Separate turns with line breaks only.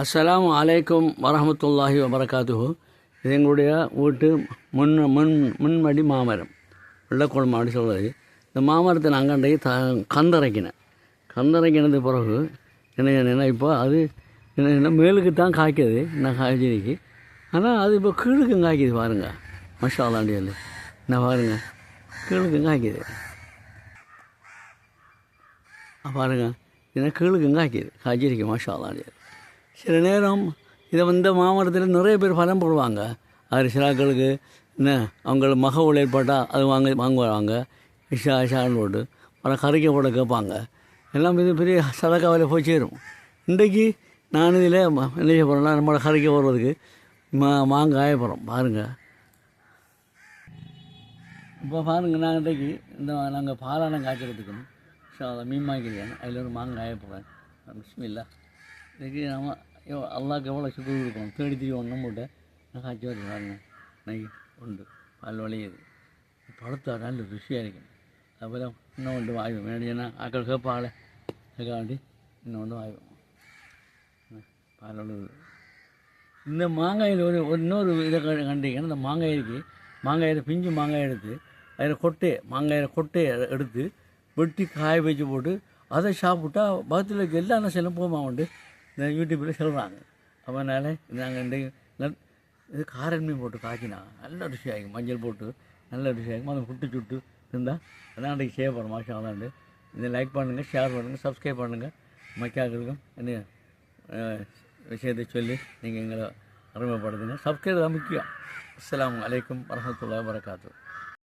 அஸ்லாம் அலைக்கும் வரமத்துல்லாஹி வபரகாத்துஹு. இது எங்களுடைய வீட்டு முன் முன் முன்மடி மாமரம். வெள்ளக்குளம் அப்படி சொல்கிறது இந்த மாமரத்தை நான் அங்கண்டை த கந்தரைக்கினேன். கந்தரைக்கினது பிறகு என்ன என்ன இப்போ அது என்ன என்ன மேலுக்கு தான் காய்க்குது நான் காய்ச்சிருக்கு ஆனால் அது இப்போ கீழுக்கும் காய்க்குது பாருங்க. மஷாலாண்டியில் என்ன பாருங்க. கீழுக்கும் காய்க்குது. பாருங்கள் பாருங்க கீழுக்கும் காய்க்குது. காய்ச்சிருக்கு மஷாலாண்டியில் சில நேரம் இதை வந்து மாமரத்தில் நிறைய பேர் பலம் போடுவாங்க. அது சிலாக்களுக்கு என்ன அவங்களுக்கு மக உழைப்பாட்டால் அது வாங்க வாங்குவாங்க. இஷா இஷான்னு போட்டு அப்புறம் கறிக்க போட கேட்பாங்க. எல்லாம் இது பெரிய சதக்காவில் போய் சேரும். இன்றைக்கு நான் இதில் என்ன செய்ய போகிறேன்னா நம்மளோட கறிக்க போடுறதுக்கு மா மாங்காய போகிறோம் பாருங்கள் இப்போ பாருங்கள் நான் இன்றைக்கு இந்த நாங்கள் பாலானம் காய்ச்சறதுக்கு மீன் வாங்கிக்கிறேன் அதில் ஒரு மாங்காய போகிறேன் பிஸ்மில்லா இதுக்கு நம்ம ஐயோ அல்லாஹ்க்கு எவ்வளோ சுக்கு கொடுக்கணும். தேடி தீ ஒன்றும் போட்டு நான் காய்ச்சி வருது பாருங்க நெய் உண்டு. பால் வழியுது பழுத்தா நல்ல ருசியாக இருக்கும் அதுபோல் இன்னும் ஒன்று வாய்வு வேண்டியன்னா ஆக்கள் கேட்பாள் அதுக்காண்டி இன்னும் ஒன்று வாய்வு பால் வழுவுது இந்த மாங்காயில் ஒரு இன்னொரு இதை கண்டிங்கன்னா இந்த மாங்காய் இருக்குது மாங்காயில் பிஞ்சு மாங்காய் எடுத்து அதில் கொட்டை மாங்காயில் கொட்டையை எடுத்து வெட்டி காய வச்சு போட்டு அதை சாப்பிட்டா பக்கத்தில் இருக்க எல்லா செல்லும் போமா உண்டு இந்த யூடியூப்பில் சொல்கிறாங்க அதனால் நாங்கள் இந்த இது காரன் மீன் போட்டு காய்ச்சினா நல்ல ருசியாகும் மஞ்சள் போட்டு நல்ல ருசியாகும் அதை புட்டு சுட்டு இருந்தால் அதான் அன்றைக்கு செய்ய போகிறோம் மாஷா அதாண்டு இதை லைக் பண்ணுங்கள் ஷேர் பண்ணுங்கள் சப்ஸ்கிரைப் பண்ணுங்கள் மக்காக்களுக்கும் என்ன விஷயத்தை சொல்லி நீங்கள் எங்களை அருமைப்படுத்துங்க. சப்ஸ்கிரைப் தான் முக்கியம். அஸ்லாம் வலைக்கம் வரஹ்மத்துல்லாஹி வரகாத்து